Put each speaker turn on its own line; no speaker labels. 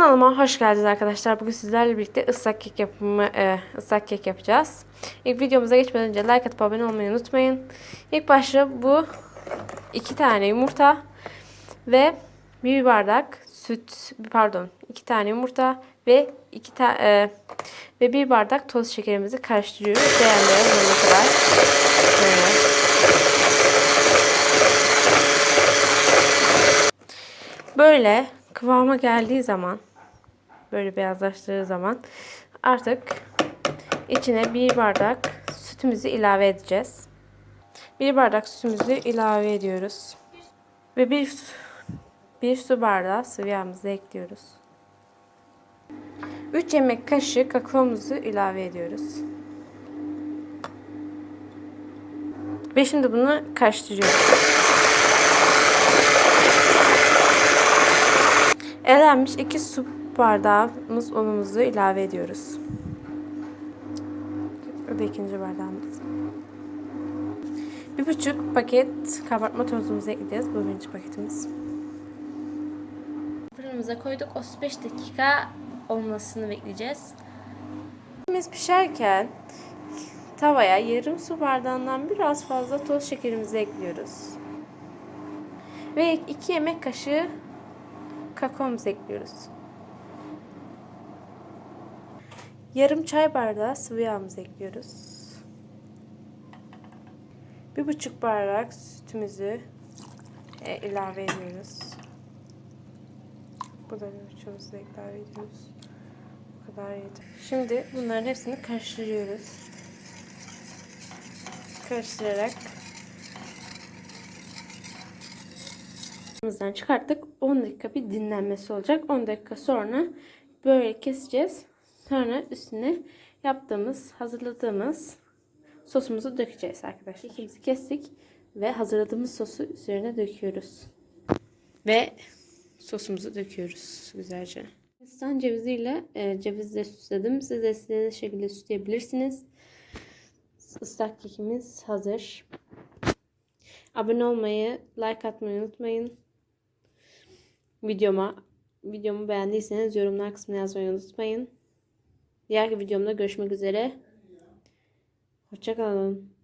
Kanalıma hoş geldiniz arkadaşlar. Bugün sizlerle birlikte ıslak kek yapımı, e, ıslak kek yapacağız. İlk videomuza geçmeden önce like atıp abone olmayı unutmayın. İlk başta bu iki tane yumurta ve bir bardak süt, pardon, iki tane yumurta ve iki ta, e, ve bir bardak toz şekerimizi karıştırıyoruz. Beğenmeye olana kadar. Böyle kıvama geldiği zaman böyle beyazlaştığı zaman artık içine bir bardak sütümüzü ilave edeceğiz. Bir bardak sütümüzü ilave ediyoruz. Ve bir bir su bardağı sıvı yağımızı ekliyoruz. 3 yemek kaşığı kakaomuzu ilave ediyoruz. Ve şimdi bunu karıştırıyoruz. Elenmiş 2 su bardağımız unumuzu ilave ediyoruz. Bu da ikinci bardağımız. Bir buçuk paket kabartma tozumuzu ekleyeceğiz. Bu birinci paketimiz. Fırınımıza koyduk. 35 dakika olmasını bekleyeceğiz. Biz pişerken tavaya yarım su bardağından biraz fazla toz şekerimizi ekliyoruz. Ve 2 yemek kaşığı kakaomuzu ekliyoruz. Yarım çay bardağı sıvı yağımızı ekliyoruz. Bir buçuk bardak sütümüzü e, ilave ediyoruz. Bu da bir buçuğumuzu da ilave ediyoruz. Bu kadar yeter. Şimdi bunların hepsini karıştırıyoruz. Karıştırarak çıkarttık. 10 dakika bir dinlenmesi olacak. 10 dakika sonra böyle keseceğiz. Sonra üstüne yaptığımız, hazırladığımız sosumuzu dökeceğiz arkadaşlar. Kekimizi kestik ve hazırladığımız sosu üzerine döküyoruz. Ve sosumuzu döküyoruz güzelce. Hindistan ceviziyle e, cevizle süsledim. Siz de istediğiniz şekilde süsleyebilirsiniz. Islak kekimiz hazır. Abone olmayı, like atmayı unutmayın. Videoma videomu beğendiyseniz yorumlar kısmına yazmayı unutmayın. Diğer videomda görüşmek üzere. Hoşçakalın.